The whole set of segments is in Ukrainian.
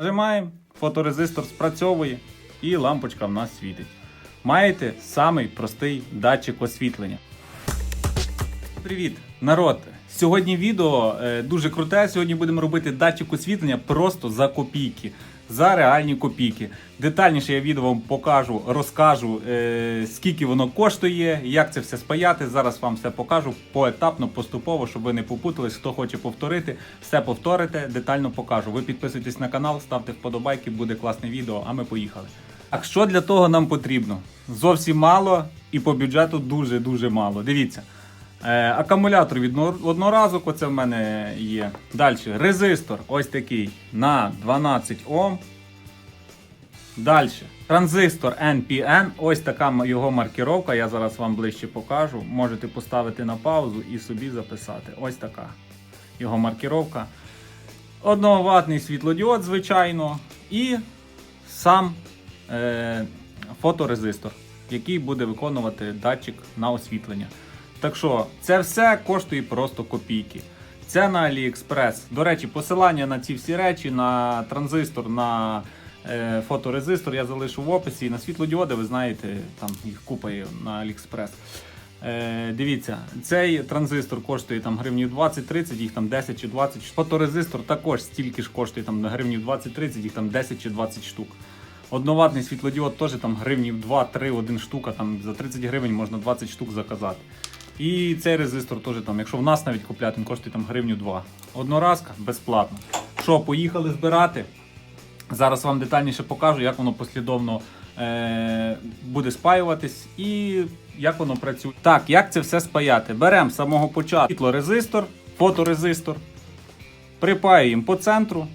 Нажимаємо, фоторезистор спрацьовує і лампочка в нас світить. Маєте самий простий датчик освітлення. Привіт, народ! Сьогодні відео е, дуже круте. Сьогодні будемо робити датчик освітлення просто за копійки, за реальні копійки. Детальніше я відео вам покажу, розкажу, е, скільки воно коштує, як це все спаяти. Зараз вам все покажу поетапно, поступово, щоб ви не попутались. Хто хоче повторити, все повторите, детально покажу. Ви підписуйтесь на канал, ставте вподобайки, буде класне відео, а ми поїхали. Так що для того нам потрібно? Зовсім мало і по бюджету дуже-дуже мало. Дивіться. Е, акумулятор від одно- одноразок, оце в мене є. Далі резистор ось такий на 12 Ом. Далі. Транзистор NPN, ось така його маркіровка. Я зараз вам ближче покажу. Можете поставити на паузу і собі записати. Ось така його маркіровка. Одноватний світлодіод, звичайно, і сам е, фоторезистор, який буде виконувати датчик на освітлення. Так що це все коштує просто копійки. Це на AliExpress. До речі, посилання на ці всі речі, на транзистор, на е, фоторезистор я залишу в описі. І на світлодіоди, ви знаєте, там їх купа є на AliExpress. Е, дивіться, цей транзистор коштує там гривнів 20-30, їх там 10 чи 20. Фоторезистор також стільки ж коштує там на гривнів 20-30, їх там 10 чи 20 штук. Одноватний світлодіод теж там гривнів 2-3, один штука, там за 30 гривень можна 20 штук заказати. І цей резистор теж там, якщо в нас навіть купляти, він коштує там гривню 2. Одноразка безплатно. Що, поїхали збирати? Зараз вам детальніше покажу, як воно послідовно е- буде спаюватись і як воно працює. Так, як це все спаяти? Беремо з самого початку світлорезистор, фоторезистор, припаюємо по центру.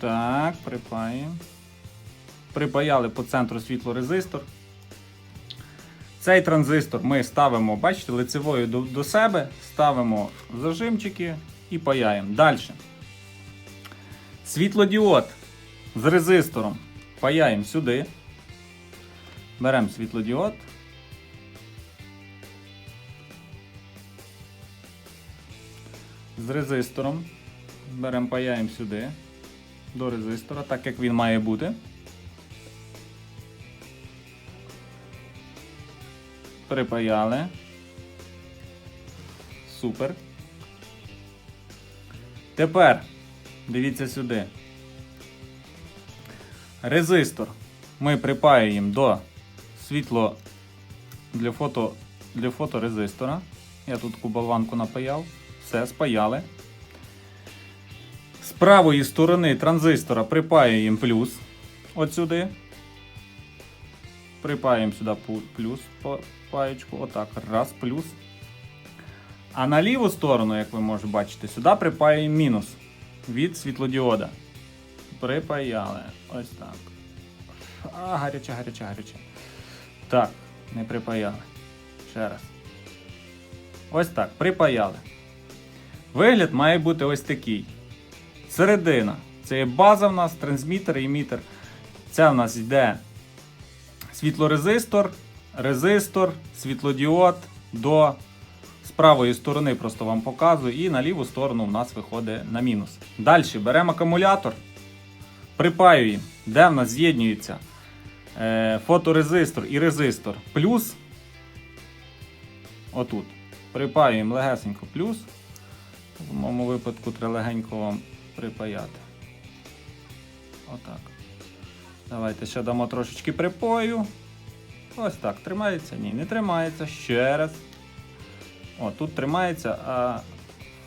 Так, припаємо. Припаяли по центру світлорезистор. Цей транзистор ми ставимо, бачите, лицевою до, до себе, ставимо зажимчики і паяємо. Далі. Світлодіод з резистором паяємо сюди. Беремо світлодіод. З резистором. Беремо паяємо сюди. До резистора, так як він має бути. Припаяли. Супер. Тепер дивіться сюди. Резистор ми припаюємо до світло для фото для фоторезистора. Я тут таку болванку напаяв. Все, спаяли. З правої сторони транзистора припаюємо плюс. От сюди. Припаємо сюди плюс паєчку. Отак. Раз, плюс. А на ліву сторону, як ви можете бачити, сюди припаємо мінус від світлодіода. Припаяли. Ось так. А, гаряче, гаряче, гаряче. Так, не припаяли. Ще раз. Ось так, припаяли. Вигляд має бути ось такий. Середина. Це є база в нас, трансмітер і емітер. Це в нас йде світлорезистор, резистор, світлодіод до з правої сторони просто вам показую, і на ліву сторону в нас виходить на мінус. Далі беремо акумулятор, припаюємо, де в нас з'єднюється е, фоторезистор і резистор плюс. Отут. Припаюємо легесенько плюс. В моєму випадку треба легенько вам припаяти. Отак. Давайте ще дамо трошечки припою. Ось так. Тримається? Ні, не тримається. Ще раз. О, тут тримається, а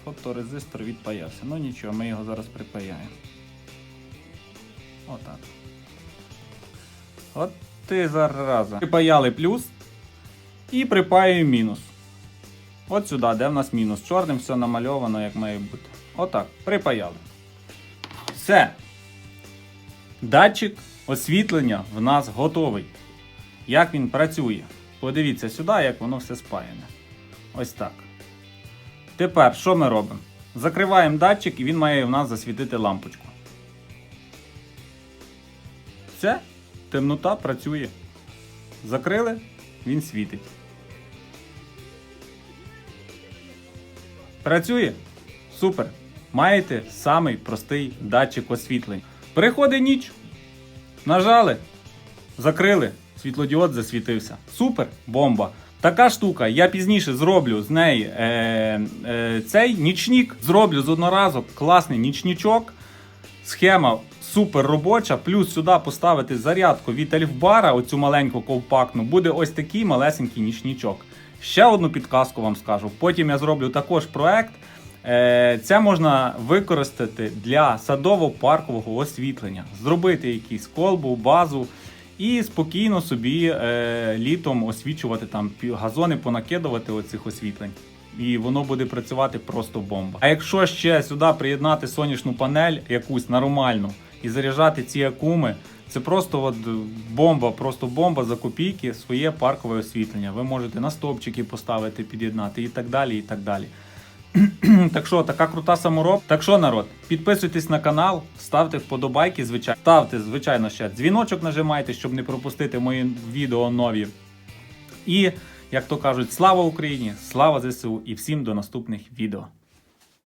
фоторезистор відпаявся. Ну нічого, ми його зараз припаяємо. Отак. От ти зараза. Припаяли плюс і припаюємо мінус. От сюди, де в нас мінус. Чорним все намальовано, як має бути. Отак. Припаяли. Все. Датчик освітлення в нас готовий. Як він працює? Подивіться сюди, як воно все спаяне. Ось так. Тепер що ми робимо? Закриваємо датчик і він має в нас засвітити лампочку. Все, темнота працює. Закрили, він світить. Працює? Супер. маєте самий простий датчик освітлення. Приходить ніч, нажали, закрили, світлодіод засвітився. Супер, бомба. Така штука, я пізніше зроблю з неї е, е, цей нічник, зроблю з одноразок класний нічничок. Схема супер робоча, плюс сюди поставити зарядку від Ельфбара, оцю маленьку ковпакну, буде ось такий малесенький нічничок. Ще одну підказку вам скажу. Потім я зроблю також проект. Е, Це можна використати для садово-паркового освітлення, зробити якийсь колбу, базу і спокійно собі е, літом освічувати там газони, понакидувати оцих освітлень. І воно буде працювати просто бомба. А якщо ще сюди приєднати сонячну панель якусь нормальну і заряджати ці акуми, це просто от бомба, просто бомба за копійки, своє паркове освітлення. Ви можете на стовпчики поставити, під'єднати і так далі. і так далі. Так що, така крута самороб. Так що, народ, підписуйтесь на канал, ставте вподобайки, звичайно. Ставте, звичайно, ще дзвіночок нажимайте, щоб не пропустити мої відео нові. І, як то кажуть, слава Україні, слава ЗСУ і всім до наступних відео.